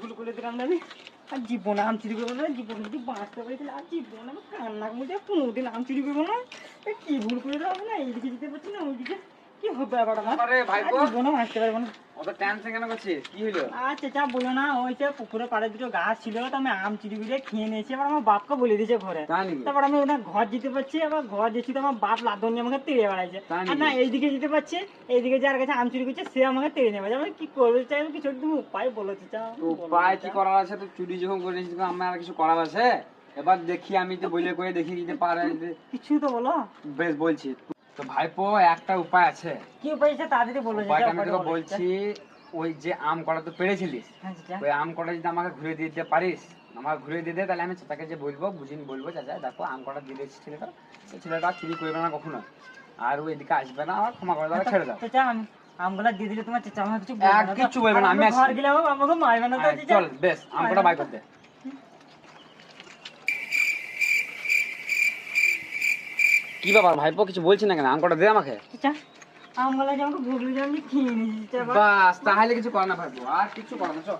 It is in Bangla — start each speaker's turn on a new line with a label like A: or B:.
A: ভুল করে দিলাম না আমি। আর জীবনে আম চুরি করব না, জীবন যদি বাঁচতে পারি তাহলে আর জীবনে, আমি কান্নার মধ্যে কোনোদিন আম চুরি করব না। কি ভুল করে দিলাম না, এইদিকে যেতে পারছি না, ওইদিকে কি হবে ব্যাপারটা আমার
B: আরে ভাইপো।
A: আর জীবনে পারব না।
B: অত টেনশন কেন করছিস? কি হইল?
A: আচ্ছা চা বলো না ওই যে পুকুরে পাড়ে দুটো গাছ ছিল তো আমি আম চুরি করে খেয়ে নিয়েছি এবার আমার বাপকে বলে দিয়েছে ঘরে। তারপর আমি ওখানে ঘর যেতে পারছি আবার ঘর যেছি তো আমার বাপ লাদন নিয়ে আমাকে তেড়ে বেড়াইছে। আর না এইদিকে যেতে পারছি এইদিকে যার কাছে আম চুরি করছে সে আমাকে তেড়ে নেবে আমি কি করব চাই আমি কিছু তুমি উপায় বলেছে চাও
B: উপায় কি করার আছে? তো চুরি যখন করে নিয়েছিস আমার আর কিছু করার আছে? এবার দেখি আমি তো বলে করে দেখি দিতে পারে।
A: কিছু তো বলো।
B: বেশ বলছি। তো ভাইপো একটা উপায় আছে।
A: কি উপায় আছে তাড়াতাড়ি বলো
B: উপায়টা আমি তোকে বলছি ওই যে আম করা তো পেরেছিলিস
A: হ্যাঁ,
B: ওই আম কটা যদি আমাকে ঘুরে দিতে পারিস আমাকে ঘুরে দিয়ে দে তাহলে আমি চাচাকে যে বলব বুঝিনি বলব চাচা দেখো আম কটা দিয়ে দিয়েছি ছেলেটা সেই ছেলেটা চুরি করবে না কখনো। আর ওই এদিকে আসবে না আর ক্ষমা করে দেওয়া ছেড়ে দাও।
A: চাচা আমি আমগুলা দিয়ে দিলে তোমার চাচা আমাকে কিছু বলবে না তো?
B: কিচ্ছু বলবে না, আমি
A: ঘর গেলে আমাকে- মারবে না তো
B: চল বেশ আম কটা বাই করতে কি ব্যাপার ভাইপো কিছু বলছি না কেন? আম কটা দে আমাকে।
A: আমগুলা যে আমাকে ভুগলি আমি খেয়ে নিয়েছি
B: বাস তাহলে কিছু করে না ভাইপো আর কিছু করে না চল।